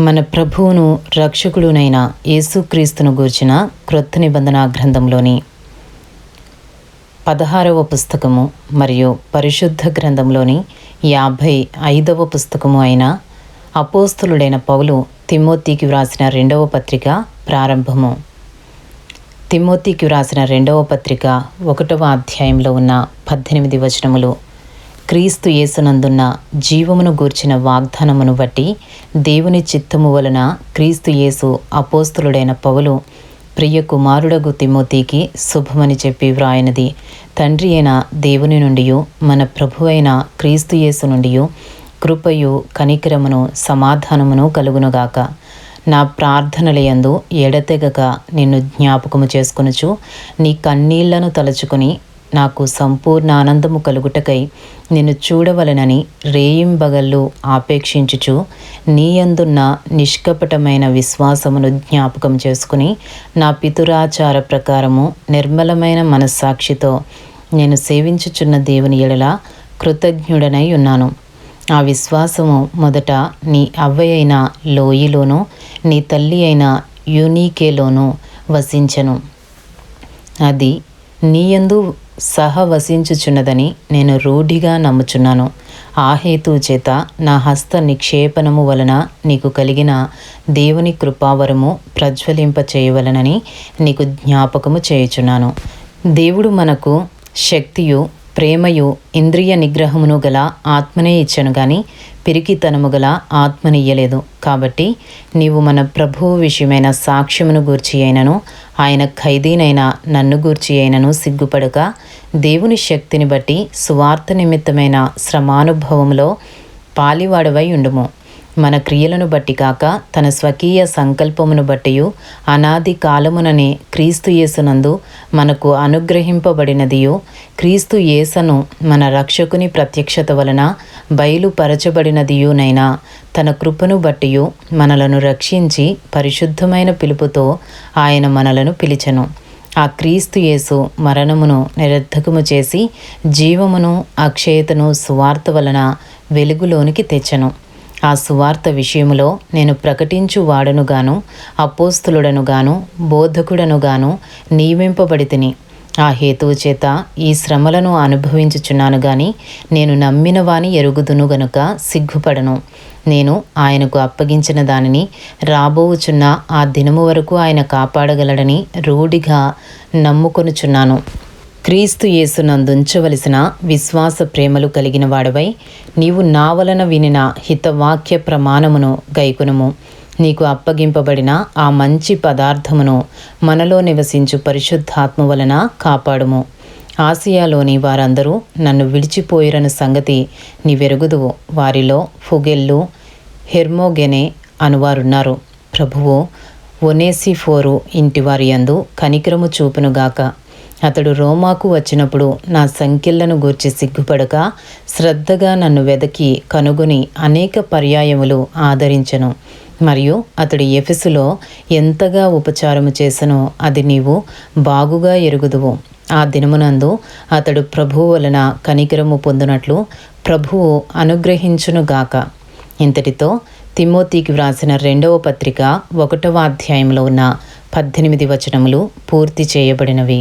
మన ప్రభువును రక్షకుడునైన యేసుక్రీస్తును గూర్చిన క్రొత్త నిబంధన గ్రంథంలోని పదహారవ పుస్తకము మరియు పరిశుద్ధ గ్రంథంలోని యాభై ఐదవ పుస్తకము అయిన అపోస్తులుడైన పౌలు తిమ్మోతికి వ్రాసిన రెండవ పత్రిక ప్రారంభము. తిమ్మోతికి వ్రాసిన రెండవ పత్రిక ఒకటవ అధ్యాయంలో ఉన్న పద్దెనిమిది వచనములు క్రీస్తు యేసునందున్న జీవమును గూర్చిన వాగ్దానమును బట్టి దేవుని చిత్తము వలన క్రీస్తు యేసు అపోస్తులుడైన పౌలు ప్రియ కుమారుడగు తిమోతికి శుభమని చెప్పి వ్రాయనది. తండ్రి అయిన దేవుని నుండి మన ప్రభు అయిన క్రీస్తు యేసు నుండి కృపయు కనికరమును సమాధానమును కలుగునుగాక. నా ప్రార్థనలయందు ఎడతెగక నిన్ను జ్ఞాపకము చేసుకొనుచు నీ కన్నీళ్ళను తలుచుకుని నాకు సంపూర్ణ ఆనందము కలుగుటకై నిన్ను చూడవలనని రేయింబగళ్ళు ఆపేక్షించుచు నీయందున్న నిష్కపటమైన విశ్వాసమును జ్ఞాపకం చేసుకుని నా పితురాచార ప్రకారము నిర్మలమైన మనస్సాక్షితో నేను సేవించుచున్న దేవుని ఎడల కృతజ్ఞుడనై ఉన్నాను. ఆ విశ్వాసము మొదట నీ అవ్వయైన లోయిలోనూ నీ తల్లి అయిన యూనీకేలోను వసించను. అది నీయందు సహవసించుచున్నదని నేను రూఢిగా నమ్ముచున్నాను. ఆ హేతు చేత నా హస్త నిక్షేపణము వలన నీకు కలిగిన దేవుని కృపావరము ప్రజ్వలింప చేయవలనని నీకు జ్ఞాపకము చేయుచున్నాను. దేవుడు మనకు శక్తియు ప్రేమయు ఇంద్రియ నిగ్రహమును గల ఆత్మనే ఇచ్చను గాని పిరికితనము గల ఆత్మనియ్యలేదు కాబట్టి నీవు మన ప్రభువు విషయమైన సాక్ష్యమును గూర్చి అయినను ఆయన ఖైదీనైన నన్ను గూర్చి అయినను సిగ్గుపడక దేవుని శక్తిని బట్టి సువార్త నిమిత్తమైన శ్రమానుభవంలో పాలివాడవై ఉండుము. మన క్రియలను బట్టి కాక తన స్వకీయ సంకల్పమును బట్టి అనాది కాలముననే క్రీస్తు యేసునందు మనకు అనుగ్రహింపబడినదియు. క్రీస్తు యేసను మన రక్షకుని ప్రత్యక్షత వలన బయలుపరచబడినదియునైనా తన కృపను బట్టి మనలను రక్షించి పరిశుద్ధమైన పిలుపుతో ఆయన మనలను పిలిచెను. ఆ క్రీస్తు యేసు మరణమును నిరర్ధకము చేసి జీవమును అక్షయతను సువార్త వలన వెలుగులోనికి తెచ్చను. ఆ సువార్త విషయములో నేను ప్రకటించు వాడనుగాను అపోస్తులుడనుగాను బోధకుడనుగాను నియమింపబడి తిని ఆ హేతువు చేత ఈ శ్రమలను అనుభవించుచున్నాను గాని నేను నమ్మిన వాని ఎరుగుదును గనుక సిగ్గుపడను. నేను ఆయనకు అప్పగించిన దానిని రాబోవుచున్న ఆ దినము వరకు ఆయన కాపాడగలడని రూఢిగా నమ్ముకొనుచున్నాను. క్రీస్తు యేసునందుంచవలసిన విశ్వాస ప్రేమలు కలిగిన వాడవై నీవు నా వలన వినిన హితవాక్య ప్రమాణమును గైకునము. నీకు అప్పగింపబడిన ఆ మంచి పదార్థమును మనలో నివసించు పరిశుద్ధాత్మ వలన కాపాడుము. ఆసియాలోని వారందరూ నన్ను విడిచిపోయిరని సంగతి నీవెరుగుదువు. వారిలో ఫుగెల్లు హెర్మోగెనే అనువారున్నారు ప్రభువు ఒనేసిఫోరు ఇంటివారి యందు కనికరము చూపునుగాక. అతడు రోమాకు వచ్చినప్పుడు నా సంఖ్యలను గూర్చి సిగ్గుపడక శ్రద్ధగా నన్ను వెదకి కనుగొని అనేక పర్యాయములు ఆదరించను. మరియు అతడు ఎఫెసులో ఎంతగా ఉపచారము చేసనో అది నీవు బాగుగా ఎరుగుదువు. ఆ దినమునందు అతడు ప్రభువు వలన కనికరము పొందినట్లు ప్రభువు అనుగ్రహించునుగాక ఇంతటితో తిమోతికి వ్రాసిన రెండవ పత్రిక ఒకటవ అధ్యాయంలో ఉన్న పద్దెనిమిది వచనములు పూర్తి చేయబడినవి.